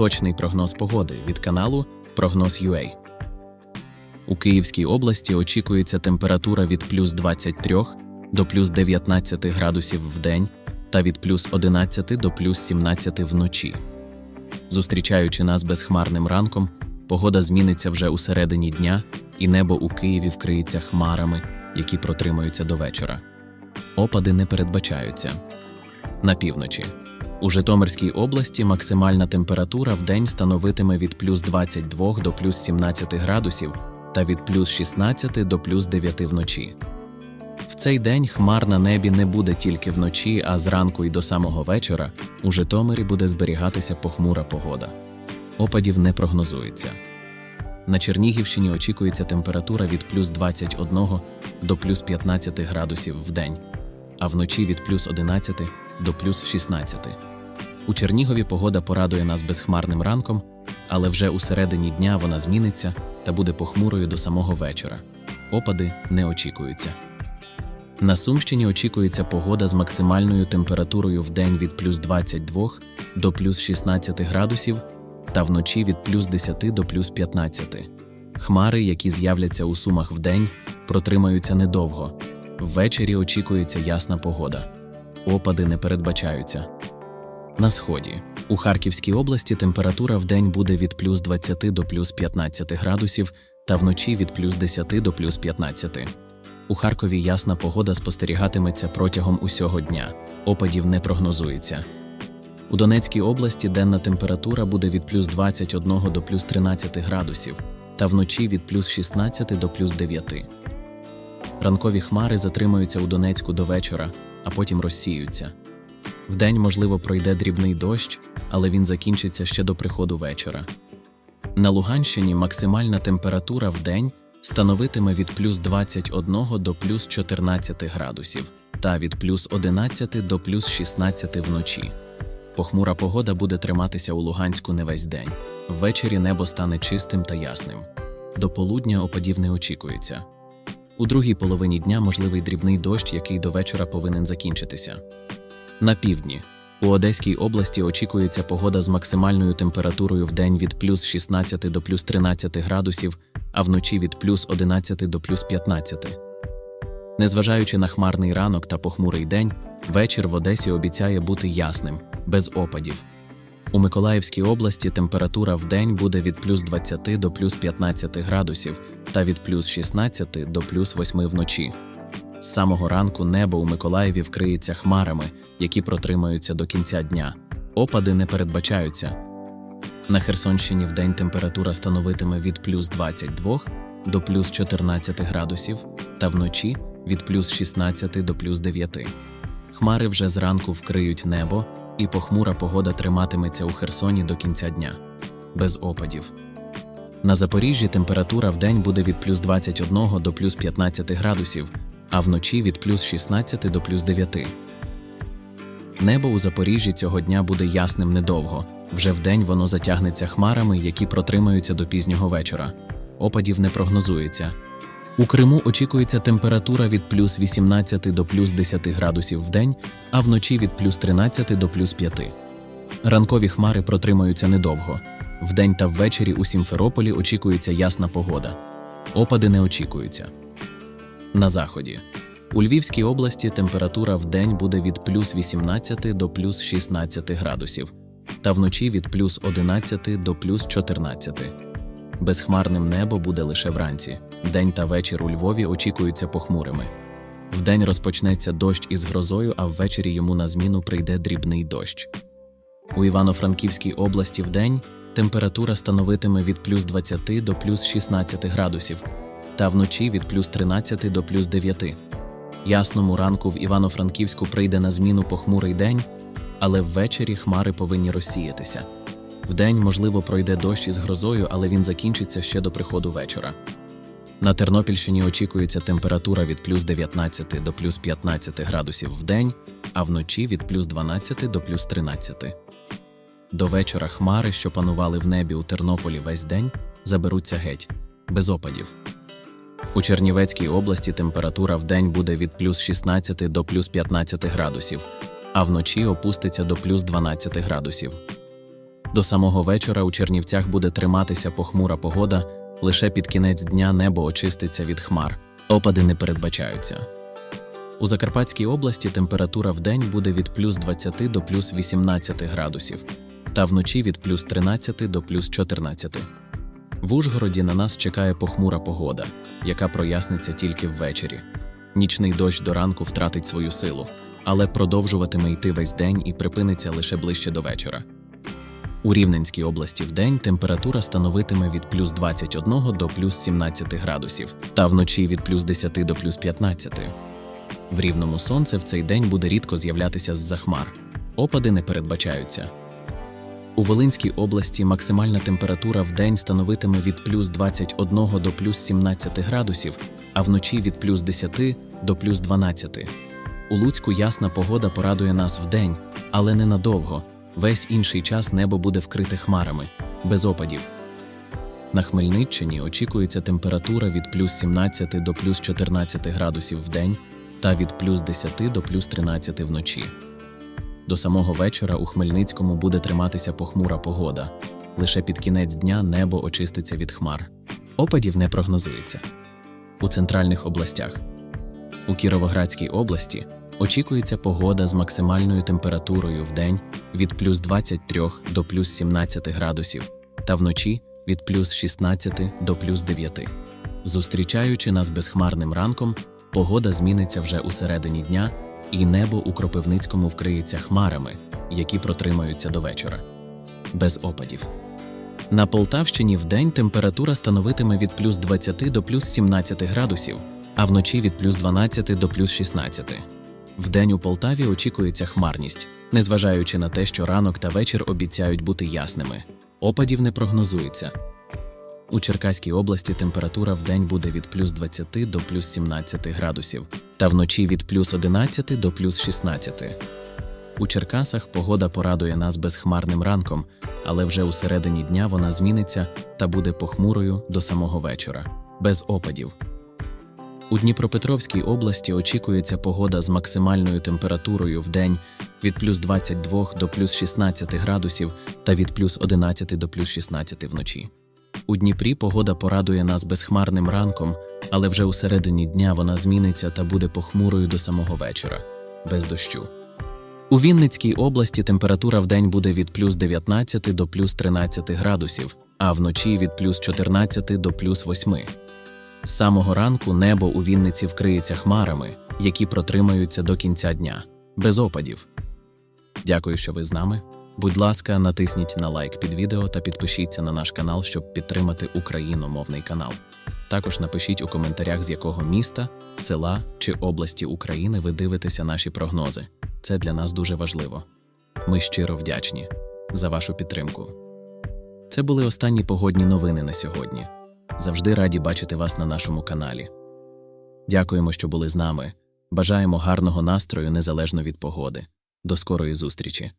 Точний прогноз погоди від каналу Прогноз.UA. У Київській області очікується температура від плюс 23 до плюс 19 градусів в день та від плюс 11 до плюс 17 вночі. Зустрічаючи нас безхмарним ранком, погода зміниться вже у середині дня, і небо у Києві вкриється хмарами, які протримаються до вечора. Опади не передбачаються. На півночі. У Житомирській області максимальна температура в день становитиме від плюс 22 до плюс 17 градусів та від плюс 16 до плюс 9 вночі. В цей день хмар на небі не буде тільки вночі, а зранку і до самого вечора у Житомирі буде зберігатися похмура погода. Опадів не прогнозується. На Чернігівщині очікується температура від плюс 21 до плюс 15 градусів в день, а вночі від плюс 11 до плюс 16. У Чернігові погода порадує нас безхмарним ранком, але вже у середині дня вона зміниться та буде похмурою до самого вечора. Опади не очікуються. На Сумщині очікується погода з максимальною температурою в день від плюс 22 до плюс 16 градусів та вночі від плюс 10 до плюс 15. Хмари, які з'являться у сумах вдень, протримаються недовго. Ввечері очікується ясна погода. Опади не передбачаються. На сході у Харківській області температура в день буде від плюс 20 до плюс 15 градусів та вночі від плюс 10 до плюс 15. У Харкові ясна погода спостерігатиметься протягом усього дня. Опадів не прогнозується. У Донецькій області денна температура буде від плюс 21 до плюс 13 градусів та вночі від плюс 16 до плюс 9. Ранкові хмари затримаються у Донецьку до вечора, а потім розсіються. Вдень, можливо, пройде дрібний дощ, але він закінчиться ще до приходу вечора. На Луганщині максимальна температура в день становитиме від плюс 21 до плюс 14 градусів та від плюс 11 до плюс 16 вночі. Похмура погода буде триматися у Луганську не весь день. Ввечері небо стане чистим та ясним. До полудня опадів не очікується. У другій половині дня можливий дрібний дощ, який до вечора повинен закінчитися. На півдні у Одеській області очікується погода з максимальною температурою в день від плюс 16 до плюс 13 градусів, а вночі від плюс 11 до плюс 15. Незважаючи на хмарний ранок та похмурий день, вечір в Одесі обіцяє бути ясним, без опадів. У Миколаївській області температура в день буде від плюс 20 до плюс 15 градусів та від плюс 16 до плюс 8 вночі. З самого ранку небо у Миколаєві вкриється хмарами, які протримаються до кінця дня. Опади не передбачаються. На Херсонщині вдень температура становитиме від плюс 22 до плюс 14 градусів, та вночі від плюс 16 до плюс 9. Хмари вже зранку вкриють небо, і похмура погода триматиметься у Херсоні до кінця дня, без опадів. На Запоріжжі температура вдень буде від плюс 21 до плюс 15 градусів, а вночі від плюс 16 до плюс 9. Небо у Запоріжжі цього дня буде ясним недовго. Вже вдень воно затягнеться хмарами, які протримаються до пізнього вечора. Опадів не прогнозується. У Криму очікується температура від плюс 18 до плюс 10 градусів в день, а вночі від плюс 13 до плюс 5. Ранкові хмари протримаються недовго. Вдень та ввечері у Сімферополі очікується ясна погода. Опади не очікуються. На заході. У Львівській області температура в день буде від плюс 18 до плюс 16 градусів, та вночі від плюс 11 до плюс 14. Безхмарним небо буде лише вранці. День та вечір у Львові очікуються похмурими. Вдень розпочнеться дощ із грозою, а ввечері йому на зміну прийде дрібний дощ. У Івано-Франківській області вдень температура становитиме від плюс 20 до плюс 16 градусів, та вночі від плюс 13 до плюс 9. Ясному ранку в Івано-Франківську прийде на зміну похмурий день, але ввечері хмари повинні розсіятися. Вдень, можливо, пройде дощ із грозою, але він закінчиться ще до приходу вечора. На Тернопільщині очікується температура від плюс 19 до плюс 15 градусів в день, а вночі від плюс 12 до плюс 13. До вечора хмари, що панували в небі у Тернополі весь день, заберуться геть, без опадів. У Чернівецькій області температура в день буде від плюс 16 до плюс 15 градусів, а вночі опуститься до плюс 12 градусів. До самого вечора у Чернівцях буде триматися похмура погода, лише під кінець дня небо очиститься від хмар. Опади не передбачаються. У Закарпатській області температура в день буде від плюс 20 до плюс 18 градусів, та вночі від плюс 13 до плюс 14. В Ужгороді на нас чекає похмура погода, яка проясниться тільки ввечері. Нічний дощ до ранку втратить свою силу, але продовжуватиме йти весь день і припиниться лише ближче до вечора. У Рівненській області вдень температура становитиме від плюс 21 до плюс 17 градусів, та вночі від плюс 10 до плюс 15. В рівному сонце в цей день буде рідко з'являтися з-за хмар. Опади не передбачаються. У Волинській області максимальна температура в день становитиме від плюс 21 до плюс 17 градусів, а вночі від плюс 10 до плюс 12. У Луцьку ясна погода порадує нас вдень, але ненадовго. Весь інший час небо буде вкрите хмарами, без опадів. На Хмельниччині очікується температура від плюс 17 до плюс 14 градусів в день та від плюс 10 до плюс 13 вночі. До самого вечора у Хмельницькому буде триматися похмура погода. Лише під кінець дня небо очиститься від хмар. Опадів не прогнозується. У центральних областях. У Кіровоградській області очікується погода з максимальною температурою в день від плюс 23 до плюс 17 градусів та вночі від плюс 16 до плюс 9. Зустрічаючи нас безхмарним ранком, погода зміниться вже у середині дня, і небо у Кропивницькому вкриється хмарами, які протримаються до вечора. Без опадів. На Полтавщині вдень температура становитиме від плюс 20 до плюс 17 градусів, а вночі від плюс 12 до плюс 16. Вдень у Полтаві очікується хмарність, незважаючи на те, що ранок та вечір обіцяють бути ясними. Опадів не прогнозується. У Черкаській області температура вдень буде від плюс 20 до плюс 17 градусів, та вночі від плюс 11 до плюс 16. У Черкасах погода порадує нас безхмарним ранком, але вже у середині дня вона зміниться та буде похмурою до самого вечора, без опадів. У Дніпропетровській області очікується погода з максимальною температурою в день від плюс 22 до плюс 16 градусів та від плюс 11 до плюс 16 вночі. У Дніпрі погода порадує нас безхмарним ранком, але вже у середині дня вона зміниться та буде похмурою до самого вечора, без дощу. У Вінницькій області температура в день буде від плюс 19 до плюс 13 градусів, а вночі від плюс 14 до плюс 8. З самого ранку небо у Вінниці вкриється хмарами, які протримаються до кінця дня, без опадів. Дякую, що ви з нами. Будь ласка, натисніть на лайк під відео та підпишіться на наш канал, щоб підтримати україномовний канал. Також напишіть у коментарях, з якого міста, села чи області України ви дивитеся наші прогнози. Це для нас дуже важливо. Ми щиро вдячні за вашу підтримку. Це були останні погодні новини на сьогодні. Завжди раді бачити вас на нашому каналі. Дякуємо, що були з нами. Бажаємо гарного настрою незалежно від погоди. До скорої зустрічі!